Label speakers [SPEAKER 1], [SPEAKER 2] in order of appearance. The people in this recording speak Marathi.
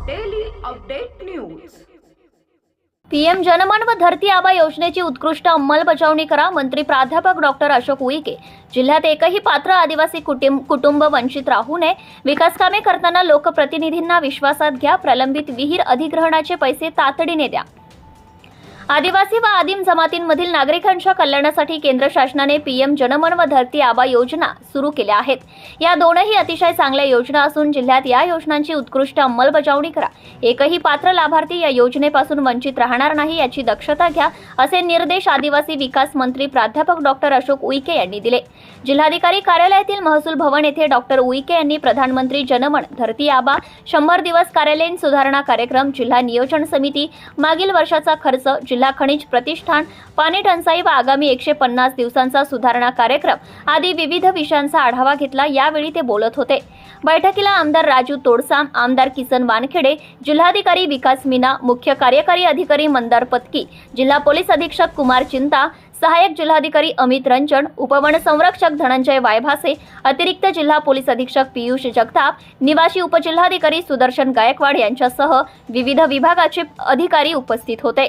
[SPEAKER 1] अपडेट न्यूज
[SPEAKER 2] पीएम जनमन व धरती आबा योजनेची उत्कृष्ट अंमलबजावणी करा मंत्री प्राध्यापक डॉक्टर अशोक उईके. जिल्ह्यात एकही पात्र आदिवासी कुटुंब कुटुंब वंचित राहू नये. विकासकामे करताना लोकप्रतिनिधींना विश्वासात घ्या. प्रलंबित विहीर अधिग्रहणाचे पैसे तातडीने द्या. आदिवासी व आदिम जमातींमधील नागरिकांच्या कल्याणासाठी केंद्र शासनाने पीएम जनमन व धरती आबा योजना सुरू केल्या आहेत. या दोनही अतिशय चांगल्या योजना असून जिल्ह्यात या योजनांची उत्कृष्ट अंमलबजावणी करा. एकही पात्र लाभार्थी या योजनेपासून वंचित राहणार नाही याची दक्षता घ्या असे निर्देश आदिवासी विकास मंत्री प्राध्यापक डॉक्टर अशोक उईके यांनी दिले. जिल्हाधिकारी कार्यालयातील महसूल भवन येथे डॉक्टर उईके यांनी प्रधानमंत्री जनमन धरती आबा शंभर दिवस कार्यालयीन सुधारणा कार्यक्रम जिल्हा नियोजन समिती मागील वर्षाचा खर्च जिल्हा जिल्हा खनिज प्रतिष्ठान पाणी टंचाई व आगामी एकशे पन्नास दिवसांचा सुधारणा कार्यक्रम आदी विविध विषयांचा आढावा घेतला. यावेळी ते बोलत होते. बैठकीला आमदार राजू तोडसाम आमदार किसन वानखेडे जिल्हाधिकारी विकास मीना मुख्य कार्यकारी अधिकारी मंदार पत्की जिल्हा पोलीस अधीक्षक कुमार चिंता सहाय्यक जिल्हाधिकारी अमित रंजन उपवन संरक्षक धनंजय वायभासे अतिरिक्त जिल्हा पोलीस अधीक्षक पियुष जगताप निवासी उपजिल्हाधिकारी सुदर्शन गायकवाड यांच्यासह विविध विभागाचे अधिकारी उपस्थित होते.